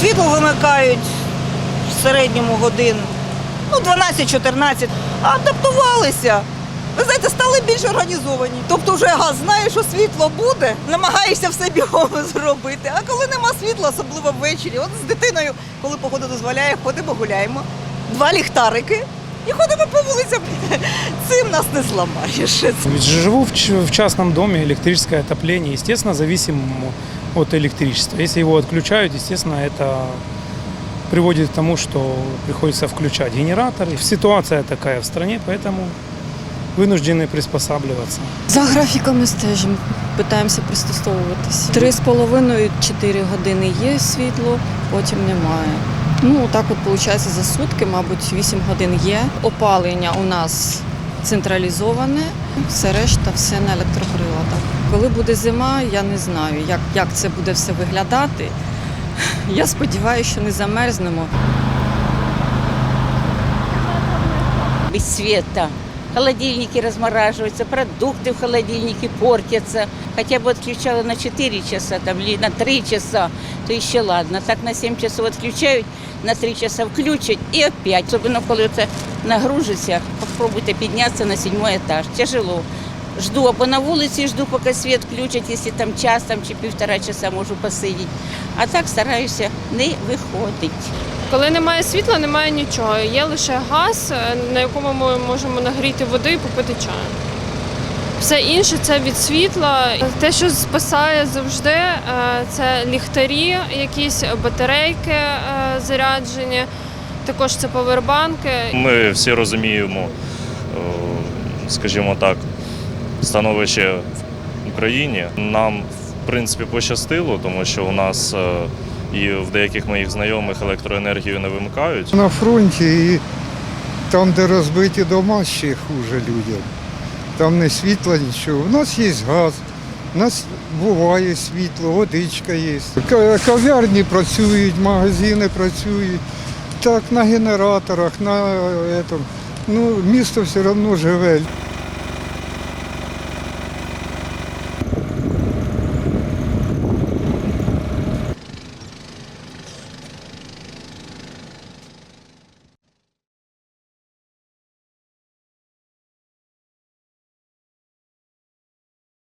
Світло вимикають в середньому годин, ну 12-14. А адаптувалися. Ви знаєте, стали більш організовані. Тобто вже ага, знаєш, що світло буде, намагаєшся все бігом зробити. А коли нема світла, особливо ввечері, от з дитиною, коли погода дозволяє, ходимо, гуляємо. Два ліхтарики і ходимо по вулицям. Цим нас не зламаєш. Живу в, ч- в частном доме, электрическое отопление, естественно, зависим от электричества. Если его отключают, естественно, это приводит к тому, что приходится включать генераторы. Ситуация такая в стране, поэтому вынуждены приспосабливаться. За графіками стежимо, питаємося пристосовуватись. Три з половиною чотири години є світло, потім немає. Ну так от виходить за сутки, мабуть, 8 годин є. Опалення у нас централізоване, все решта все на електроприладах. Коли буде зима, я не знаю, як, як це буде все виглядати. Я сподіваюся, що не замерзнемо. без света Холодильники размораживаются, продукты в холодильнике портятся. Хотя бы отключала на 4 часа там, или на 3 часа, то еще ладно. Так на 7 часов отключают, на 3 часа включать и опять. Особенно коли це нагружиться, попробуйте піднятися на седьмой этаж. Тяжело. Жду або на вулиці жду, поки світ включать, якщо там час там, чи півтора часа можу посидіти. А так стараюся не виходити. Коли немає світла, немає нічого. Є лише газ, е, на якому ми можемо нагріти води і попити чаю. Все інше це від світла. Те, що спасає завжди, е, це ліхтарі, якісь батарейки е, заряджені, також це повербанки. Ми всі розуміємо, скажімо так, становище в Україні. Нам, в принципі, пощастило, тому що у нас і в деяких моїх знайомих електроенергію не вимикають. На фронті і там, де розбиті дома, ще хуже людям. Там не світла, нічого. У нас є газ, у нас буває світло, водичка є. Кав'ярні працюють, магазини працюють. Так, на генераторах, на этом. Ну, місто все одно живе.